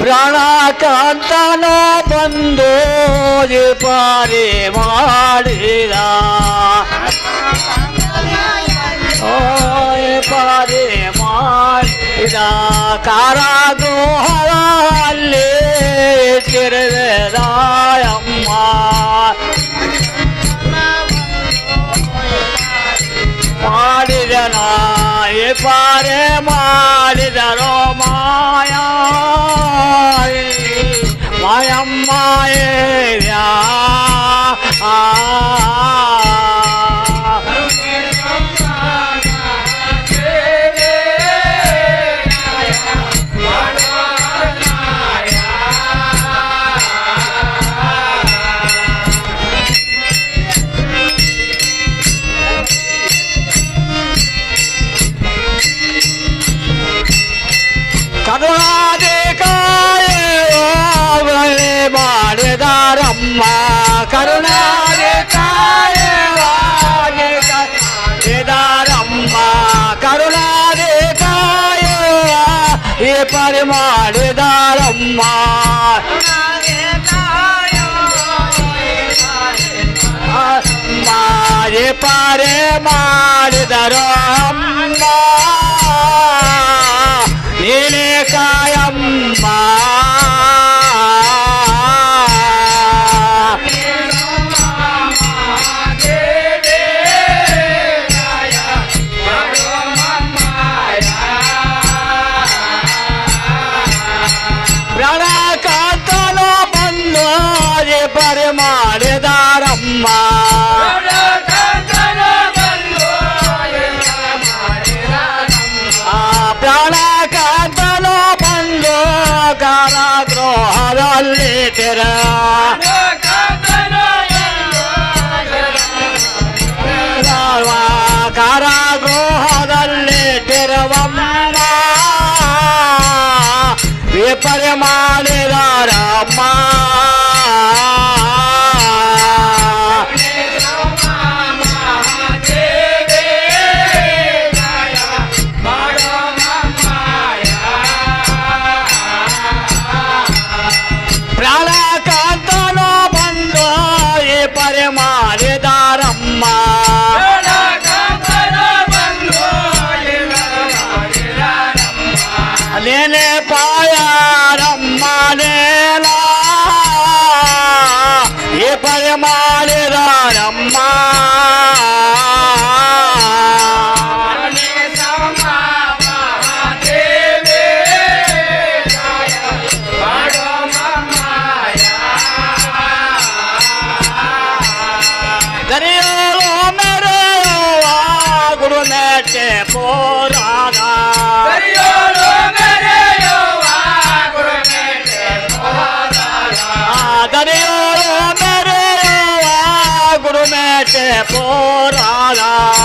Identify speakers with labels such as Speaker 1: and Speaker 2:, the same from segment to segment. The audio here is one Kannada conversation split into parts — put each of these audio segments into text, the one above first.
Speaker 1: ಪ್ರಾಣಕಾಂತನ ಬಂದು ಪಾರಿ ಮಾಡಿದ. ಪಾರಿ ಮಾಡಿದ. ಕಾರಾಗೃಹದಲ್ಲಿ ತಿರುವೆದಾಯಮ್ಮ એ પારે મારી ધરો માયા માયમ્માએ આ அம்மா மாறே பாரே மாறு தரோ அம்மா. நீனே காயம்மா. ಕಾರಾಗೃಹದಲ್ಲಿ ತೆರ ಕಾರಾಗೃಹದಲ್ಲಿ ತೆರವಮ್ಮ ವಿಪರಿ ಮಾಡಿದಾರಮ್ಮ
Speaker 2: ગયો મેરે ગુરુ મેટે પોરાલા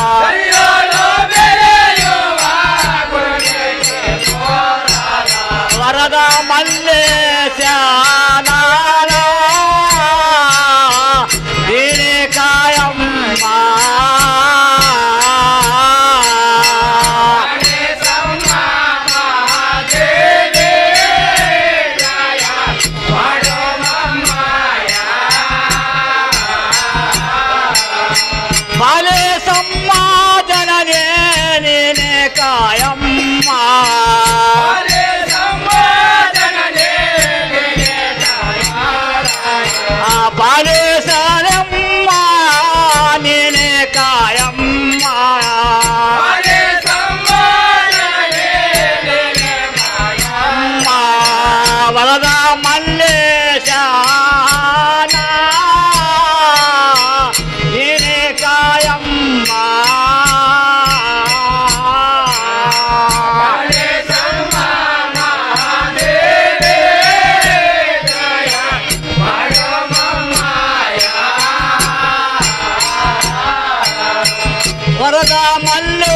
Speaker 2: ശാരദാമല്ലേ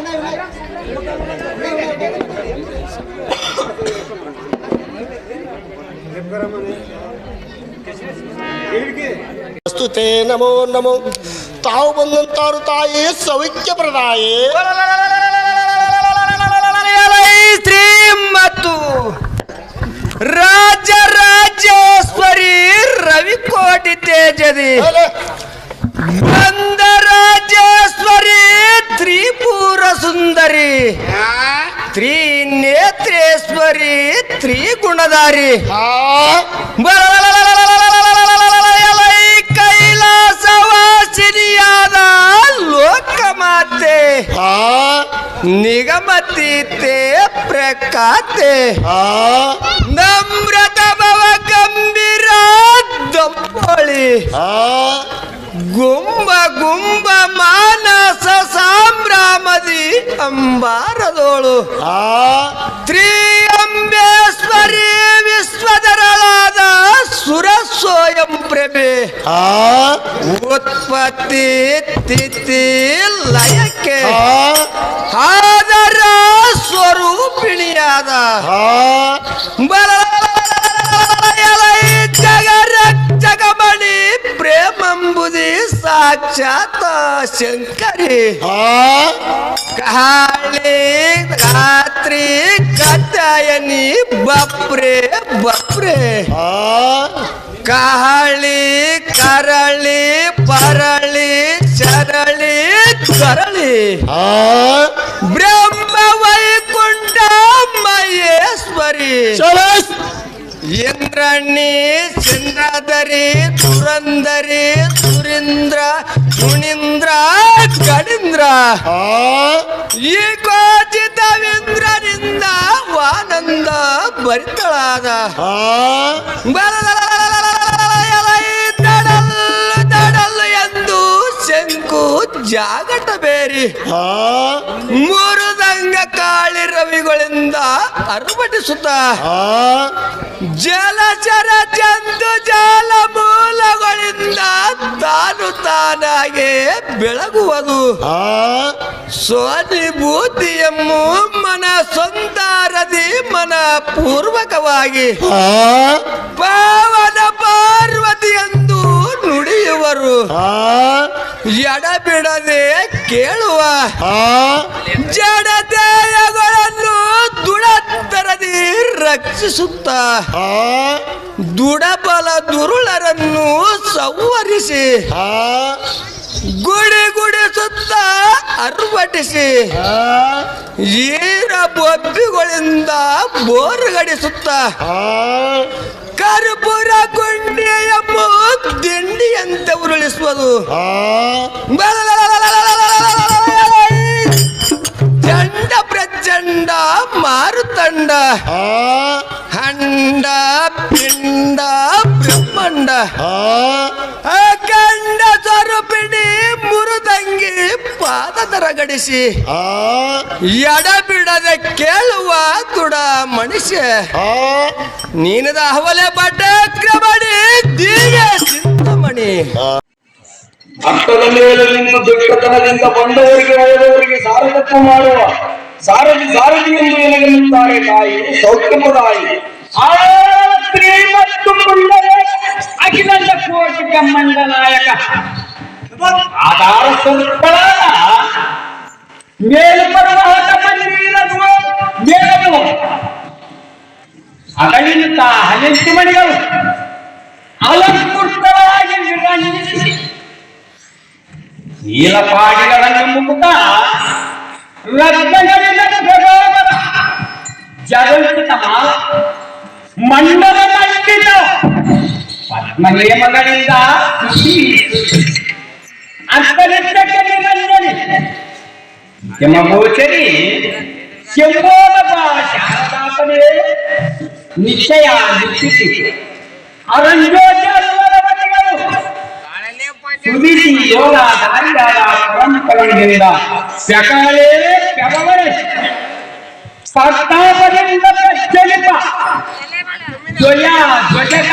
Speaker 3: ಸ್ತುತೇ ನಮೋ ನಮೋ ತಾವು ಬಂದಂತಾರು ತಾಯಿ ಸೌಖ್ಯ ಪ್ರದಾಯೇ ಶ್ರೀ
Speaker 2: ಮತ್ತು ರಾಜ ರಾಜೇಶ್ವರಿ ರವಿಕೋಟಿ ತೇಜದಿ ಗಂಧರಾಜೇಶ್ವರಿ ತ್ರಿಪುರ ಸುಂದರಿ ತ್ರಿನೇತ್ರೇಶ್ವರಿ ತ್ರಿಗುಣಧಾರಿ ಬಲ ಮತಿತೆ ಪ್ರಕಾತೆ. ನಮ್ರತ ಭವ ಗಂಭೀರ ದಪ್ಪಳಿ ಗುಂಬ ಗುಂಬ ಮಾನಸ ಸಾಮ್ರಾಮದಿ ಅಂಬಾರದೋಳು.
Speaker 3: ತ್ರೀ
Speaker 2: ಅಂಬೇಶ್ವರಿ ವಿಶ್ವಧರಳಾದ ಸುರ ಸ್ವಯಂ ಪ್ರಭೆ ಉತ್ಪತ್ತಿ ತಿಥಿ ಲಯಕ್ಕೆ.
Speaker 3: ಆ?
Speaker 2: ರೂಪಿಣಿಯಾದ ಜಗರ ಜಗಮಣಿ ಪ್ರೇಮಂಬುದಿ ಸಾಕ್ಷಾತ್ ಶಂಕರಿ ಕಾಳಿ ರಾತ್ರಿ ಕದ್ದಾಯನಿ ಬಪ್ರೆ ಬಪ್ರೆ ಕಾಳಿ ಕರಳಿ ಪರಳಿ ಚರಳಿ ಕರಳಿ ಬ್ರಹ್ಮವೈ
Speaker 3: ಚಂದ್ರದರಿ
Speaker 2: ಇಂದ್ರಣಿ ಚಂದ್ರದರಿ ಸುರಂದರಿ ಸುರೀಂದ್ರ ಸುಣೀಂದ್ರ ಕಡೀಂದ್ರ ಈ ಕೋಚಿತವಿಂದ್ರನಿಂದ ವಾನಂದ ಬರಿತಳಾದ
Speaker 3: ಬರಲ
Speaker 2: ಜಾಗಟ ಬೇರಿ.
Speaker 3: ಮೂರು
Speaker 2: ದಂಗ ಕಾಳಿ ರವಿಗಳಿಂದ ಅರ್ಭಟಿಸುತ್ತ ಜಲಚರ ಜಂತು ಜಾಲ ಮೂಲಗಳಿಂದ ತಾನು ತಾನಾಗೆ ಬೆಳಗುವುದು. ಸ್ವಾನುಭೂತಿ ಮನ ಸೊಂದಾರದಿ ಮನ ಪೂರ್ವಕವಾಗಿ. ಪಾವನ ಪಾರ್ವತಿ ಎಂದು ನುಡಿಯುವರು. ಎಡಬಿಡದೆ ಕೇಳುವ
Speaker 3: ಹಾ
Speaker 2: ಜಡದೇಯಗಳನ್ನು ದುಡತ್ತರದಿ ರಕ್ಷಿಸುತ್ತ ದುಡಬಲ ದುರುಳರನ್ನು ಸಂವರಿಸಿ
Speaker 3: ಹಾ
Speaker 2: ಗುಡಿ ಗುಡಿಸುತ್ತ ಅರ್ವಟಿಸಿ ಈರ ಬೊಬ್ಬಿಗಳಿಂದ ಬೋರ್ಗಡಿಸುತ್ತ
Speaker 3: ಹಾ
Speaker 2: ಕೊಂಡಿಯ ದಿಂಡಿ ಅಂತ ಉರುಳಿಸುವುದು. ಚಂಡ ಪ್ರಚಂಡ ಮಾರುತಂಡ ಹಂಡ ಪಿಂಡ ಬ್ರಹ್ಮಾಂಡ ಪಾದದರ ಗಡಿಸಿ
Speaker 3: ಹಾ
Speaker 2: ಎಡಬಿಡದೆ ಕೇಳುವ ತುಡ ಮನುಷ್ಯ.
Speaker 3: ಹಾ
Speaker 2: ನೀನದ ಹವಲೆ ಬಡ್ಡಕ್ರಮಣಿ ದಿವ್ಯ ಚಿಂತಮಣಿ
Speaker 4: ಅರ್ಥದಲ್ಲಿ ನಿನ್ನ ದುಷ್ಟತನದಿಂದ ಬಂದವರಿಗೆ ಹೋದವರಿಗೆ ಸಾರಥ್ಯ ಮಾಡುವ. ಸಾರಥಿ ಸಾರಥಿ ಎಂದು ಎನಗನ್ನುತ್ತಾರೆ ತಾಯಿ? ಸೌಖ್ಯಮದಾಯಿ
Speaker 5: ಆ ಸ್ತ್ರೀ ಮತ್ತು ಪುಂಡರ ಅಖಿಲಂಡ ಕೋಟಿ आधार संपड़ा मेल पर रहत मंदिरत्व मेलव ಅಗಳಿಂತ ಹಲಿಂತಿ ಮಣಿಗಳು ಅಲಂಕೃತವಾಗಿ ನಿರ್ಣಯಿಸಿ ನೀಲಪಾಡಿಗಳನ್ನು ಮುಕ್ತ ರತ್ನಗಳಿಂದ ಜಗಂಕಿತ ಮಾಲ ಮಂಡಲ ಮಂಡಿತ ಪದ್ಮನೇಮಗಳಿಂದ ಖುಷಿ ನಿರಂಜನೆ ಯಮಗೋಚರಿ ಶಂಭೋದ ಶಾರದಾಸನೇ ನಿಶ್ಚಯ ನಿಶ್ಚಿತಿ ಅರಂಜೋಚಾರಗಳು ಸುದಿಸಿ ಯೋಗ ದಾರಿಯಾದ ಪರಂಪರೆಗಳಿಂದ ಸಕಲೇ ಪ್ರಭವಳೆ ಪ್ರತಾಪದಿಂದ ಪ್ರಚಲಿತ ಧ್ವಜ ಧ್ವಜಕ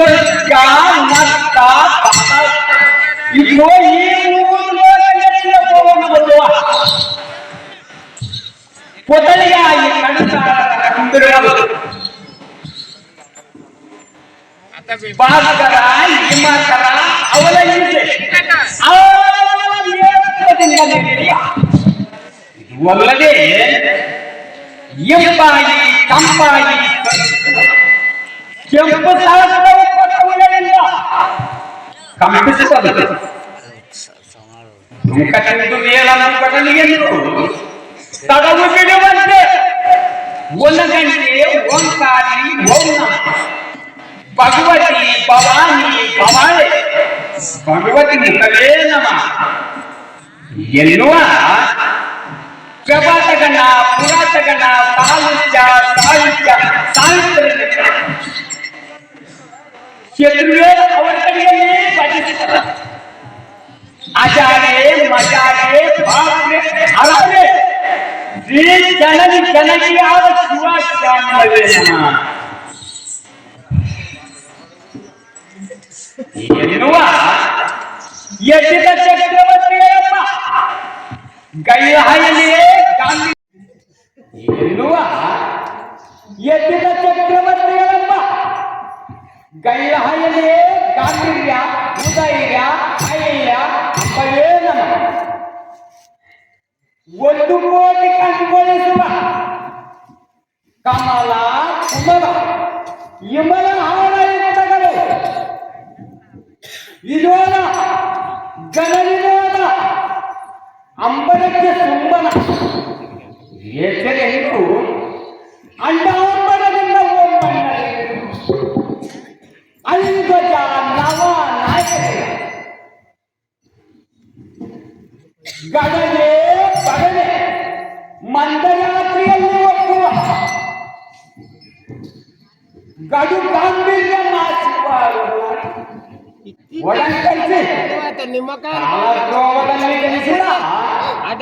Speaker 5: ಸ್ವರ್ಗ ಮತ್ತ ಪಾತಾಳ. ಇಗೋ ಈ ಮೂರು ಲೋಕಗಳಿಂದ ಹೋಮ ಬರುವ ಕೊದಲಿಯಾಗಿ ಕಣಸಾಗಿರುವುದು ಭಾಸ್ಕರ ಹಿಮಾಕರ ಅವಲಂಬಿಸಿ ಇವಲ್ಲದೆ ಎಂಪಾಗಿ ಕಂಪಾಗಿ ಕೆಂಪು ಸಹಸ್ರ ಉಪಕರಣಗಳಿಂದ ಕಂಪಿಸುತ್ತದೆ ಮುಖಟೆಂದು ಮೇಲ ಮುಖಟನಿಗೆಂದು ತಡವು ಬಿಡುವಂತೆ ಒಂದು ಗಂಟೆ ಓಂಕಾರಿ ಓಂ ನಮಃ. ಭಗವತಿ ಭವಾನಿ ಭವಾಳೆ ಭಗವತಿ ಮುಖವೇ ನಮ ಎನ್ನುವ ಪ್ರಭಾತಗಣ ಪುರಾತಗಣ ಸಾಹಿತ್ಯ ಸಾಹಿತ್ಯ ಸಾಹಿತ್ಯ ಶತ್ರುವೇ ಅವರ ಕಡೆಯಲ್ಲೇ ಭಜಿಸುತ್ತಾರೆ ಆಚಾರ್ಯ ಮಜಾರೆ ಬಾಪ್ರೆ ಅರವೆ ಶ್ರೀ ಜನನಿ ಜನನಿಯಾದ ಶಿವಾಚಾರ್ಯವೇ ನಮ ಎನ್ನುವ ಎದ್ದಿದ ಚಕ್ರವರ್ತಿಗಳಪ್ಪ ಗೈಹಾಯಲಿಯೇ ಗಾಂಧಿ ಎನ್ನುವ ಎದ್ದಿದ ಚಕ್ರವರ್ತಿಗಳಪ್ಪ ಗೈಹಾಯಲಿಯೇ ಗಾಂಧೀರ್ಯ ಉದೈರ್ಯ ಐರ್ಯ ಅಂಬವೇ ನಮ ಒಂದು ಕೋಟಿ ಕಂಡುಕೊಳ್ಳಿಸುವ ಕಮಲ ಕುಮಲ ಇಮಲ ಹಾರಯುಕ್ತಗಳು ವಿನೋದ ಗಣವಿನೋದ ಅಂಬರಕ್ಕೆ ಸುಂಬನ ಎಚ್ಚರೆಂದು ಅಂಡಾಂಬರದಿಂದ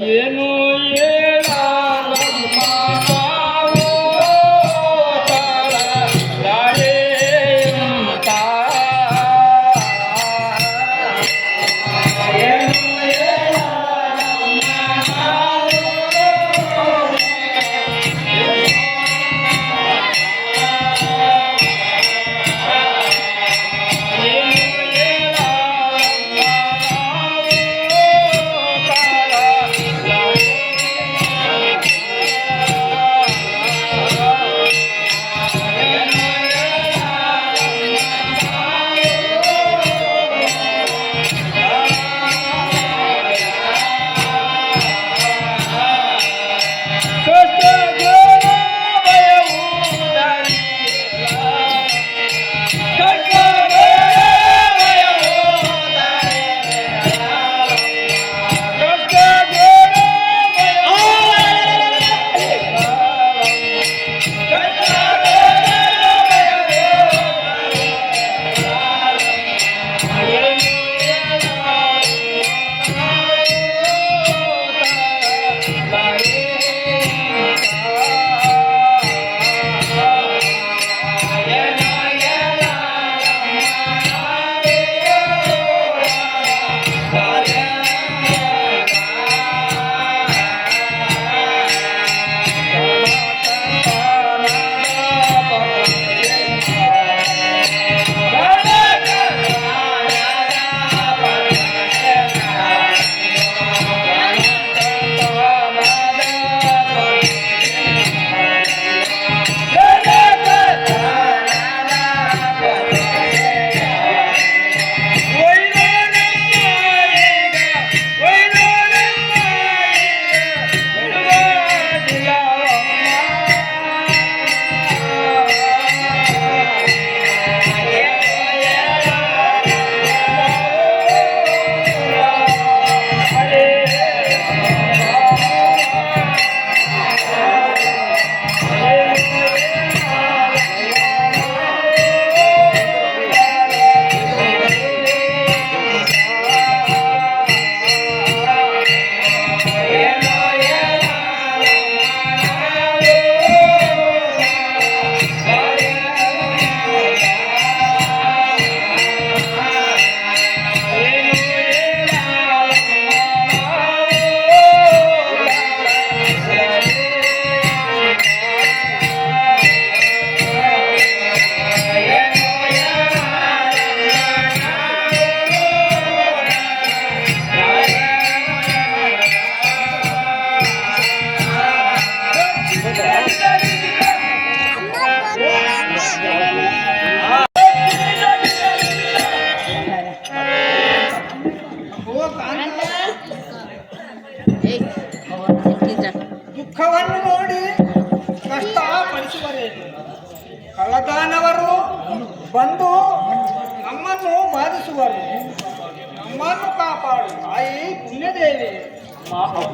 Speaker 6: એનો એ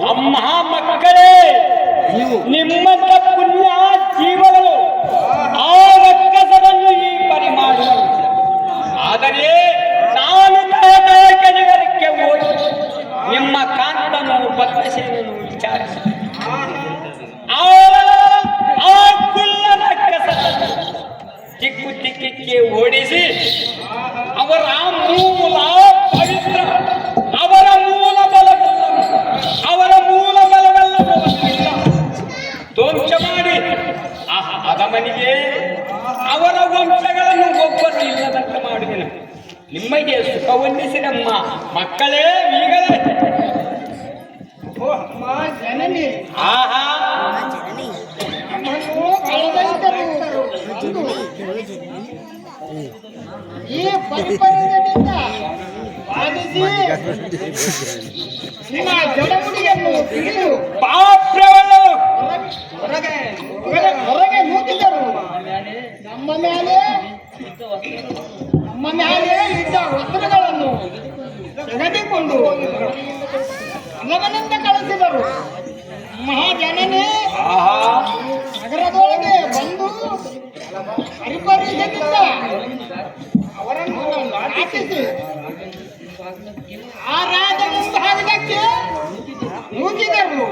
Speaker 5: ಅಮ್ಮ ಮಕ್ಕಳೇ ನಿಮ್ಮಂತ ಪುಣ್ಯ ಜೀವಗಳು ಆ ರಕ್ಕಸವನ್ನು ಈ ಪರಿ ಆದರೆ ನಾನು ತಾಯಿಗೆ ಓಡಿ ಹೋಗಿ ನಿಮ್ಮ ಕಾಂತನೋ ಬತ್ತಸೇನನ್ನು
Speaker 7: ಈ ಪರಿಪರದಿಂದ ಬಾಧಿಸಿ ನಿಮ್ಮ ಜಡಗುಡಿಯನ್ನು ತಿಳಿದು
Speaker 5: ಪಾಪ್ರವನ್ನು
Speaker 7: ಹೊರಗೆ ಹೊರಗೆ ಹೊರಗೆ ನೂಕಿದರು ನಮ್ಮ ಮೇಲೆ ನಮ್ಮ ಮೇಲೆ ಇದ್ದ ವಸ್ತ್ರಗಳನ್ನು ತೆಗೆದುಕೊಂಡು ಅಲ್ಲವನಿಂದ ಕಳಿಸಿದರು. ಮಹಾಜನನೇ ನಗರದೊಳಗೆ ಬಂದು ಆ ರಾಜ ಮುಂಭಾಗಕ್ಕೆ ನೂಕಿದರು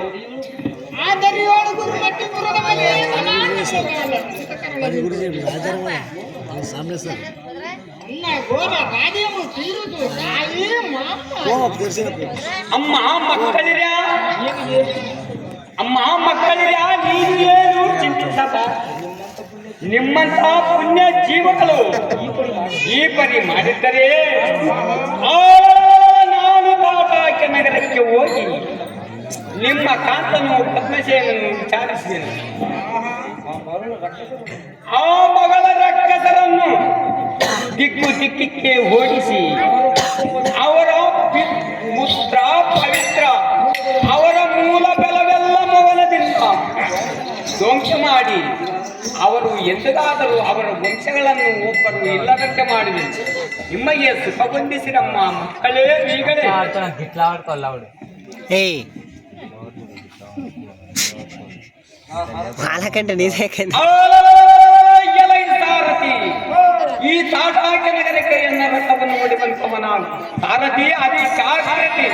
Speaker 7: ಆ ದರಿಯೋಳು ಗುರುಮಟ್ಟಿ ಗುರುದ ಮೇಲೆ ಅನ್ನ ಘೋರ ರಾಜ್ಯವು ತೀರುದು ತಾಯಿ ಮಾಮ
Speaker 5: ಅಮ್ಮ ಮಕ್ಕಳಿರ ಅಮ್ಮ ಮಕ್ಕಳಿರ ನೀನು ಏನು ಚಿಂತಿಸದ ನಿಮ್ಮಂತ ಪುಣ್ಯ ಜೀವಗಳು ಈ ಪರಿ ಮಾಡಿದ್ದರೆ ನಾನು ಬಾಬಾಕ್ಕೆ ನಗರಕ್ಕೆ ಹೋಗಿ ನಿಮ್ಮ ಕಾಂತನು ಪದ್ಮಸೇನನ್ನು ವಿಚಾರಿಸಿದೆನು. ಆ ಮಗಳ ರಕ್ಕಸರನ್ನು ದಿಕ್ಕು ದಿಕ್ಕಿಕ್ಕೆ ಓಡಿಸಿ ಅವರ ಪಿ- ಅವರು ಎಂದಾದರೂ ಅವರ ವಂಶಗಳನ್ನು ಒಬ್ಬರು ಇಲ್ಲದಂತೆ ಮಾಡಿದೆ. ನಿಮಗೆ ಸುಖಗೊಂಡಿಸಿರಮ್ಮ ಮಕ್ಕಳೇ ಈಗಲೇ. ಮಾಲಕಂಡ್ರೆ ಸಾರಥಿ ಈ ತಾಟಾಕೆ ನಗರಕ್ಕೆ ಎನ್ನ ರಥವನ್ನು ಓಡಿ ಬಂತವ ನಾನು ಸಾರಥಿ. ಅದಿ ಜಾಗ್ರತೆ